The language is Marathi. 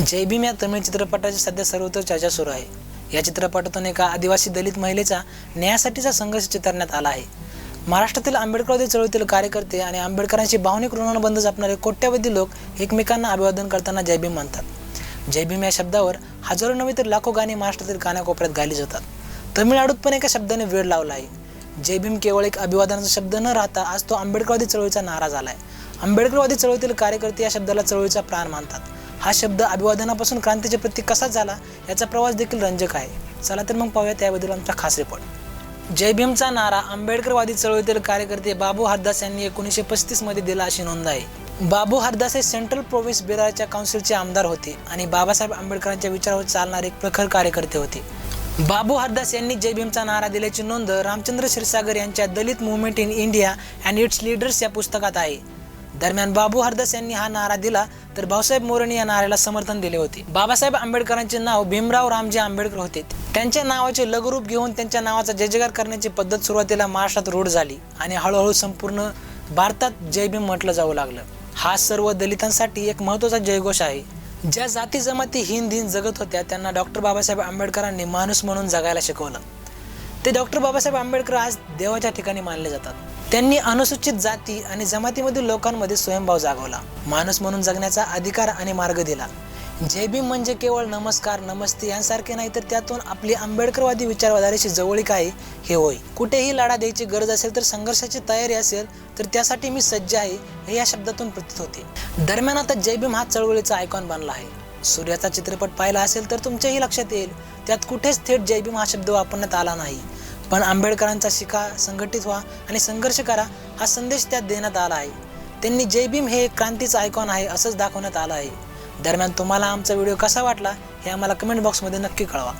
जय भीम या तमिळ चित्रपटाची सध्या सर्वत्र चर्चा सुरू आहे. या चित्रपटातून एका आदिवासी दलित महिलेचा न्यायासाठीचा संघर्ष चितारण्यात आला आहे. महाराष्ट्रातील आंबेडकरवादी चळवळीतील कार्यकर्ते आणि आंबेडकरांची भावनिक ऋणानुबंध जपणारे कोट्यावधी लोक एकमेकांना अभिवादन करताना जय भीम म्हणतात. जय भीम या शब्दावर हजारो नव्हे तर लाखो गाणी महाराष्ट्रातील कानाकोपऱ्यात गायली जातात. तमिळनाडूत पण एका शब्दाने वेळ लावला आहे. जय भीम केवळ एक अभिवादनाचा शब्द न राहता आज तो आंबेडकरवादी चळवळीचा नारा झाला आहे आंबेडकरवादी चळवळीतील कार्यकर्ते या शब्दाला चळवळीचा प्राण मानतात. हा शब्द अभिवादनापासून क्रांतीचे प्रतीक कसा झाला याचा प्रवास देखील रंजक आहे. चला तर मग पाहूया त्याबद्दल आमचा खास रिपोर्ट जय भीमचा नारा आंबेडकरवादी चळवळीतील कार्यकर्ते बाबू हरदास यांनी एकोणीसशे पस्तीसमध्ये दिला अशी नोंद आहे. बाबू हरदास हे सेंट्रल प्रोव्हिन्स बिरारच्या काउन्सिलचे आमदार होते आणि बाबासाहेब आंबेडकरांच्या विचारावर चालणारे एक प्रखर कार्यकर्ते होते. बाबू हरदास यांनी जय भीमचा नारा दिल्याची नोंद रामचंद्र क्षीरसागर यांच्या Dalit movement in India and its leaders या पुस्तकात आहे. दरम्यान बाबू हरदास यांनी हा नारा दिला तर भाऊसाहेब मोरेनी या नाऱ्याला समर्थन दिले होते. बाबासाहेब आंबेडकरांचे नाव भीमराव रामजी आंबेडकर होते. त्यांच्या नावाचे लघुरूप घेऊन त्यांच्या नावाचा जयजगार करण्याची पद्धत सुरुवातीला महाराष्ट्रात रूढ झाली आणि हळूहळू संपूर्ण भारतात जय भीम म्हटलं जाऊ लागलं. हा सर्व दलितांसाठी एक महत्त्वाचा जयघोष आहे. ज्या जाती जमाती हिंद हिंद जगत होत्या त्यांना डॉक्टर बाबासाहेब आंबेडकरांनी माणूस म्हणून जगायला शिकवलं. ते डॉक्टर बाबासाहेब आंबेडकर आज देवाच्या ठिकाणी मानले जातात. त्यांनी अनुसूचित जाती आणि जमातीमधील लोकांमध्ये स्वयंभाव जागवला. माणूस म्हणून जगण्याचा अधिकार आणि मार्ग दिला. जय भीम म्हणजे केवळ नमस्कार नमस्ते यांसारखे नाही तर त्यातून आपली आंबेडकरवादी विचारधारेची जवळीक आहे हे होय. कुठेही लढा द्यायची गरज असेल तर संघर्षाची तयारी असेल तर त्यासाठी मी सज्ज आहे हे या शब्दातून प्रतीत होते. दरम्यान आता जय भीम हा चळवळीचा आयकॉन बनला आहे. सूर्याचा चित्रपट पाहिला असेल तर तुमच्याही लक्षात येईल. त्यात कुठेच थेट जय भीम हा शब्द वापरण्यात आला नाही. पण आंबेडकरांचा शिका संघटित व्हा आणि संघर्ष करा हा संदेश त्यात देण्यात आला आहे. त्यांनी जय भीम हे एक क्रांतीचं आयकॉन आहे असंच दाखवण्यात आलं आहे. दरम्यान तुम्हाला आमचा व्हिडिओ कसा वाटला हे आम्हाला कमेंट बॉक्समध्ये नक्की कळवा.